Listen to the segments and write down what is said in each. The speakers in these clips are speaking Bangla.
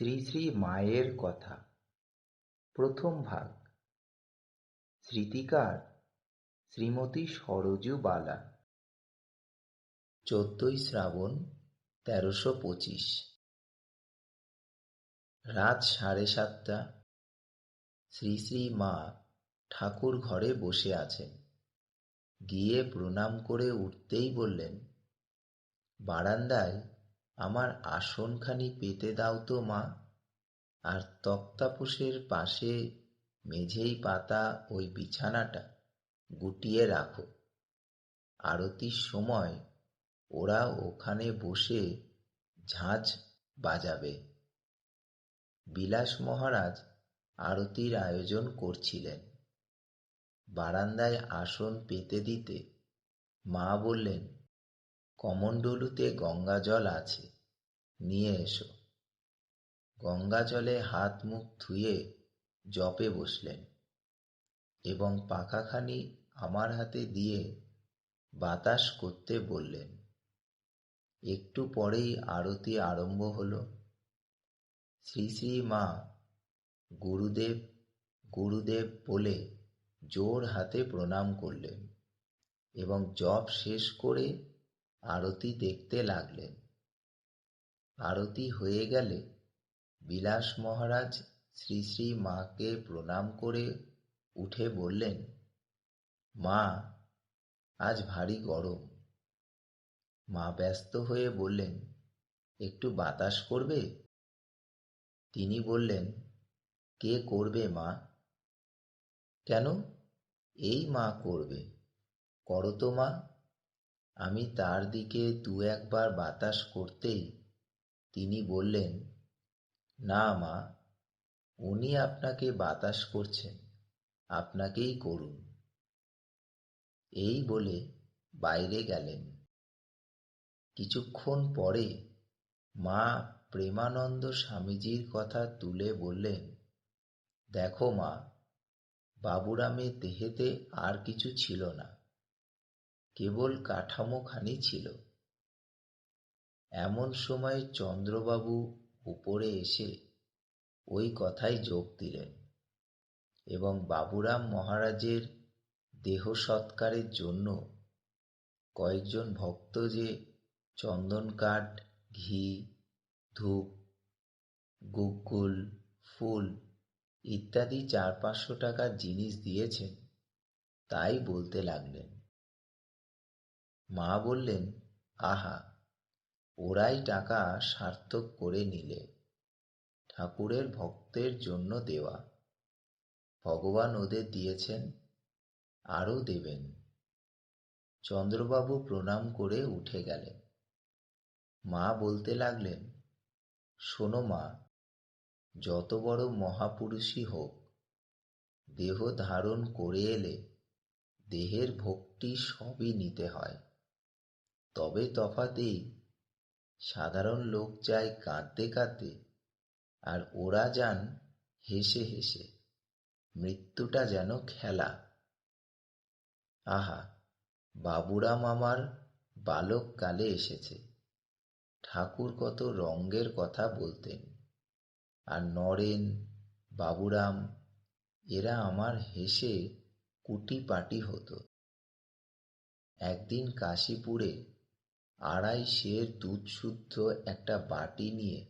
শ্রী শ্রী মায়ের কথা। প্রথম ভাগ। স্মৃতিকার শ্রীমতী সরজু বালা। চোদ্দই শ্রাবণ, তেরোশো পঁচিশ। রাত সাড়ে সাতটা। শ্রী শ্রী মা ঠাকুর ঘরে বসে আছেন। গিয়ে প্রণাম করে উঠতেই বললেন, বারান্দায় আমার আসনখানি পেতে দাও তো, মা। আর তক্তাপোষের পাশে মেঝেই পাতা ওই বিছানাটা গুটিয়ে রাখো। আরতির সময় ওরা ওখানে বসে ঝাঁঝ বাজাবে। বিলাস মহারাজ আরতির আয়োজন করছিলেন। বারান্দায় আসন পেতে দিতে মা বললেন, কমণ্ডলুতে গঙ্গা জল আছে। নিয়ে এসো। গঙ্গা জলে হাত মুখ ধুয়ে জপে বসলেন এবং পাখাখানি আমার হাতে দিয়ে বাতাস করতে বললেন, একটু পরেই আরতি আরম্ভ হল। শ্রী শ্রী মা গুরুদেব গুরুদেব বলে জোর হাতে প্রণাম করলেন এবং জপ শেষ করে আরতি দেখতে লাগলেন। আরতি হয়ে গেলে বিলাস মহারাজ শ্রী শ্রী মাকে প্রণাম করে উঠে বললেন, মা, আজ ভারী গরম। মা ব্যস্ত হয়ে বললেন, একটু বাতাস করবে? তিনি বললেন, কে করবে মা? কেন? এই মা করবে। করো তো মা। আমি তার দিকে দু একবার বাতাস করতেই তিনি বললেন, না মা, উনি আপনাকে বাতাস করছেন, আপনাকেই করুন। এই বলে বাইরে গেলেন। কিছুক্ষণ পরে মা প্রেমানন্দ স্বামীজির কথা তুলে বললেন, দেখো মা বাবুরামের দেহেতে আর কিছু ছিল না, কেবল কাঠামোখানি ছিল। এমন সময় চন্দ্রবাবু উপরে এসে ওই কথাই যোগ দিলেন এবং বাবুরাম মহারাজের দেহ সৎকারের জন্য কয়েকজন ভক্ত যে চন্দন কাঠ, ঘি, ধূপ, গুগ্গুল, ফুল ইত্যাদি চার পাঁচশো টাকার জিনিস দিয়েছেন, তাই বলতে লাগলেন। মা বললেন, আহা ওরাই টাকা সার্থক করে নিলে, ঠাকুরের ভক্তের জন্য দেওয়া। ভগবান ওদের দিয়েছেন, আরও দেবেন। চন্দ্রবাবু প্রণাম করে উঠে গেলেন। মা বলতে লাগলেন, শোনো মা, যত বড় মহাপুরুষই হোক, দেহ ধারণ করে এলে দেহের ভক্তি সবই নিতে হয়। তবে তফাতেই সাধারণ লোক যায় কাঁদতে কাঁদতে, আর ওরা যান হেসে হেসে। মৃত্যুটা যেন খেলা। আহা বাবুরাম আমার বালককালে এসেছে। ঠাকুর কত রঙ্গের কথা বলতেন। আর নরেন, বাবুরাম, এরা আমার হেসে কুটিপাটি হতো। একদিন কাশীপুরে আড়াই সের দুধ শুদ্ধ একটা বাটি নিয়ে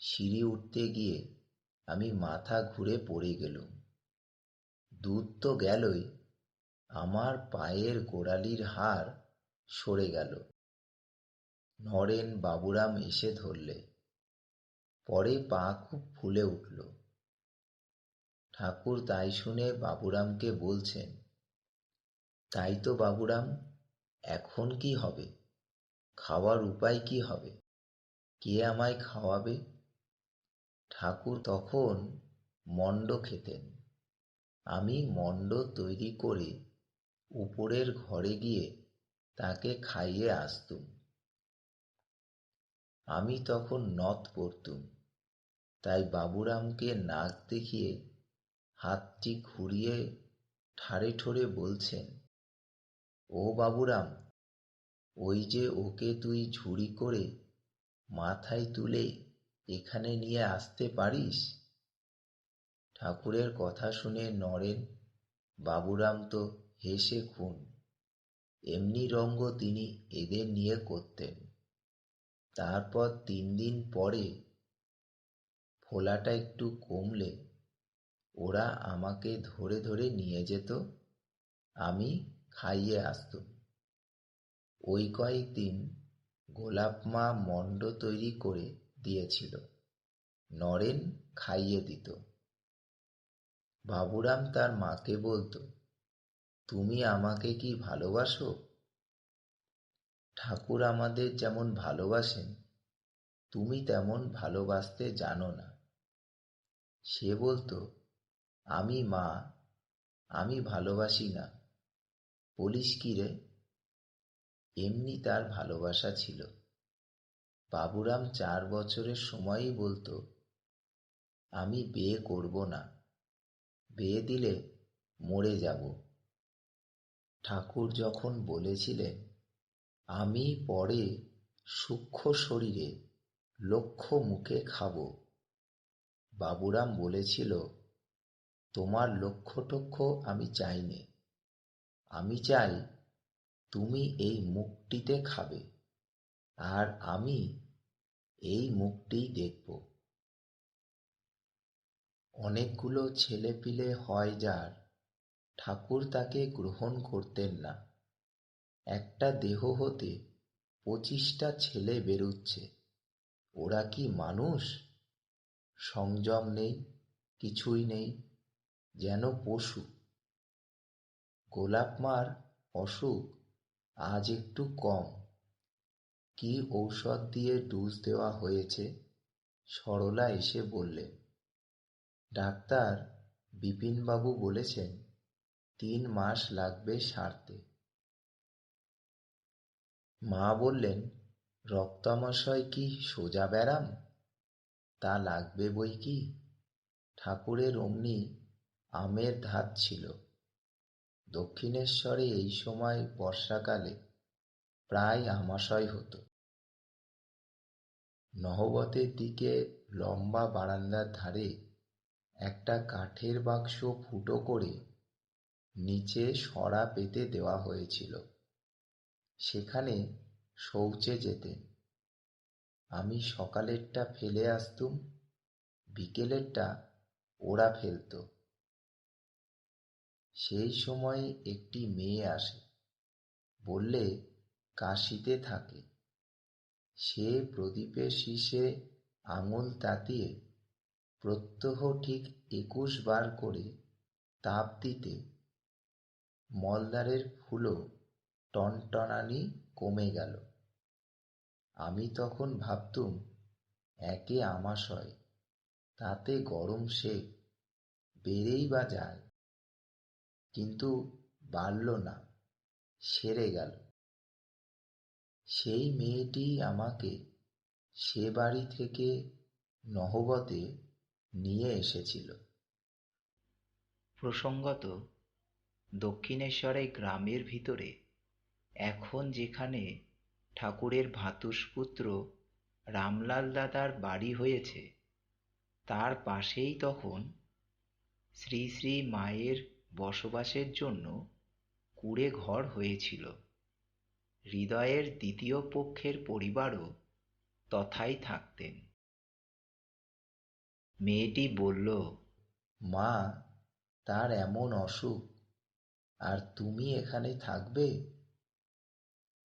সিঁড়ি উঠতে গিয়ে আমি মাথা ঘুরে পড়ে গেলুম। দুধ তো গেলই, আমার পায়ের গোড়ালির হাড় সরে গেল। নরেন বাবুরাম এসে ধরলে, পরে পা খুব ফুলে উঠল। ঠাকুর তাই শুনে বাবুরামকে বলছেন, তাই তো বাবুরাম, এখন কি হবে? খাওয়ার উপায় কি হবে? কে আমায় খাওয়াবে? ঠাকুর তখন মণ্ড খেতেন। আমি মণ্ড তৈরি করে উপরের ঘরে গিয়ে তাকে খাইয়ে আসতুম। আমি তখন নথ পড়তুম তাই বাবুরামকে নাক দেখিয়ে হাতটি ঘুরিয়ে ঠাড়ে ঠোরে বলছেন, ও বাবুরাম ওই যে ওকে তুই ঝুড়ি করে মাথায় তুলে এখানে নিয়ে আসতে পারিস? ঠাকুরের কথা শুনে নরেন বাবুরাম তো হেসে খুন। এমনি রঙ্গ তিনি এদের নিয়ে করতেন। তারপর তিন দিন পরে ফোলাটা একটু কমলে ওরা আমাকে ধরে ধরে নিয়ে যেত, আমি খাইয়ে আসতুম। ওই কয়েকদিন গোলাপ মা মণ্ড তৈরি করে দিয়েছিল। নরেন খাইয়ে দিত। বাবুরাম তার মাকে বলতো, তুমি আমাকে কি ভালোবাসো? ঠাকুর আমাদের যেমন ভালোবাসেন, তুমি তেমন ভালোবাসতে জানো না। সে বলতো, আমি মা, আমি ভালোবাসি না। বলিস কি রে? এমনি তার ভালোবাসা ছিল। বাবুরাম চার বছরের সময়ই বলতো, আমি বিয়ে করব না, বিয়ে দিলে মরে যাব। ঠাকুর যখন বলেছিলেন, আমি পরে সূক্ষ্ম শরীরে লক্ষ মুখে খাব। বাবুরাম বলেছিল, তোমার লক্ষ্য টক্ষ আমি চাইনে। আমি চাই তুমি এই মুখটিতে খাবে। আর আমি এই মুখটিই দেখব। অনেকগুলো ছেলেপিলে হয় যার ঠাকুর তাকে গ্রহণ করতেন না। একটা দেহ হতে পঁচিশটা ছেলে বেরুচ্ছে। ওরা কি মানুষ? সংযম নেই, কিছুই নেই, যেন পশু। গোলাপ মার অসুখ আজ একটু কম। কি ঔষধ দিয়ে ডোজ দেওয়া হয়েছে? সরলা এসে বললেন ডাক্তার, বিপিনবাবু বলেছেন, তিন মাস লাগবে সারতে। মা বললেন, রক্তামশয় কি সোজা ব্যারাম? তা লাগবে বই কি? ঠাকুরের অমনি আমের ধাত ছিল। দক্ষিণেশ্বরে এই সময় বর্ষাকালে প্রায় আমাশয় হতো। নহবতের দিকে লম্বা বারান্দার ধারে একটা কাঠের বাক্স ফুটো করে নিচে সরা পেতে দেওয়া হয়েছিল। সেখানে শৌচে যেতেন। আমি সকালেরটা ফেলে আসতুম, বিকেলেরটা ওরা ফেলত। সেই সময় একটি মেয়ে আসে। বললে, কাশিতে থাকে। সে প্রদীপের শীষে আঙুল তাতিয়ে প্রত্যহ ঠিক একুশ বার করে তাপ দিতে মলদ্বারের ফুলও টনটনানি কমে গেল। আমি তখন ভাবতুম, একে আমাশয়, তাতে গরম সেক বেড়েই বা যায়। কিন্তু বাড়ল না, সেরে গেল। সেই মেয়েটি আমাকে সে বাড়ি থেকে নহবতে নিয়ে এসেছিল। প্রসঙ্গত, দক্ষিণেশ্বরে গ্রামের ভিতরে, এখন যেখানে ঠাকুরের ভাতুষপুত্র রামলাল দাদার বাড়ি হয়েছে, তার পাশেই তখন শ্রী শ্রী মায়ের বসবাসের জন্য কুড়ে ঘর হয়েছিল। হৃদয়ের দ্বিতীয় পক্ষের পরিবারও তথাই থাকতেন। মেয়েটি বলল, মা, তার এমন অসুখ, আর তুমি এখানে থাকবে?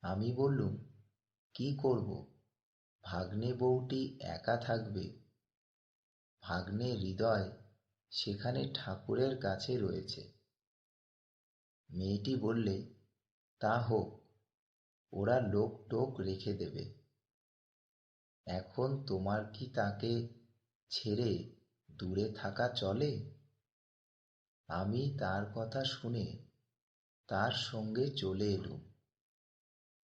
আমি বললুম, কি করব? ভাগ্নে বউটি একা থাকবে। ভাগ্নে হৃদয় সেখানে ঠাকুরের কাছে রয়েছে। মেয়েটি বললে, তা হোক, ওরা লোক টোক রেখে দেবে। এখন তোমার কি তাকে ছেড়ে দূরে থাকা চলে? আমি তার কথা শুনে তার সঙ্গে চলে এলুম।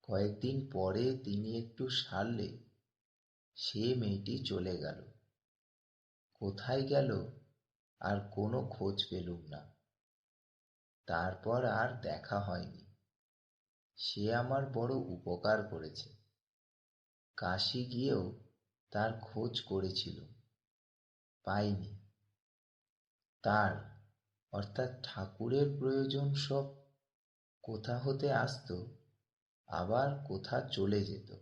কয়েকদিন পরে তিনি একটু সারলে সে মেয়েটি চলে গেল। কোথায় গেল আর কোনো খোঁজ পেলুম না। তারপর আর দেখা হয়নি। সে আমার বড় উপকার করেছে। কাশি গিয়েও তার খোঁজ করেছিল। পাইনি। তার, অর্থাৎ ঠাকুরের প্রয়োজন সব কোথা হতে আসতো, আবার কোথা চলে যেত।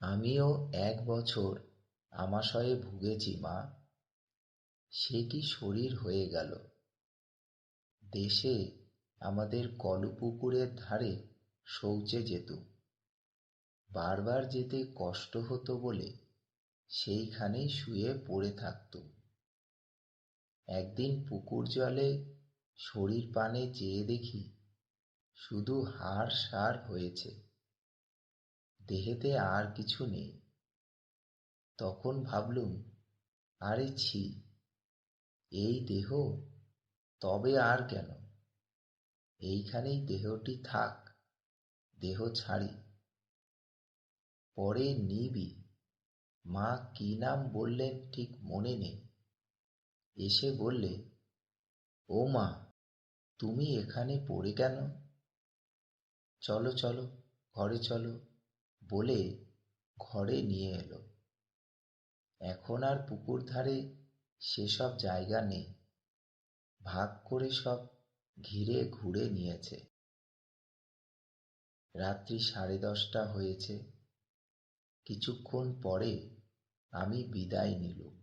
আমিও এক বছর আমাশয়ে ভুগেছি মা। সে কি শরীর হয়ে গেল। দেশে আমাদের কলপুকুরের ধারে শৌচে যেত। বারবার যেতে কষ্ট হতো বলে সেইখানেই শুয়ে পড়ে থাকত। একদিন পুকুর জলে শরীর পানে চেয়ে দেখি শুধু হাড় সার হয়েছে। দেহেতে আর কিছু নেই। তখন ভাবলুম, আরে ছি, এই দেহ তবে আর কেন? এইখানেই দেহটি থাক, দেহ ছাড়ি। পরে নিবি। মা কি নাম বললেন ঠিক মনে নেই। এসে বললে, ও মা, তুমি এখানে পড়ে কেন? চলো চলো, ঘরে চলো, বলে ঘরে নিয়ে এলো। এখন আর পুকুর ধারে সেসব জায়গা নেই। ভাগ করে সব ঘিরে ঘুরে নিয়েছে। রাত্রি সাড়ে দশটা হয়েছে। কিছুক্ষণ পরে আমি বিদায় নিলুম।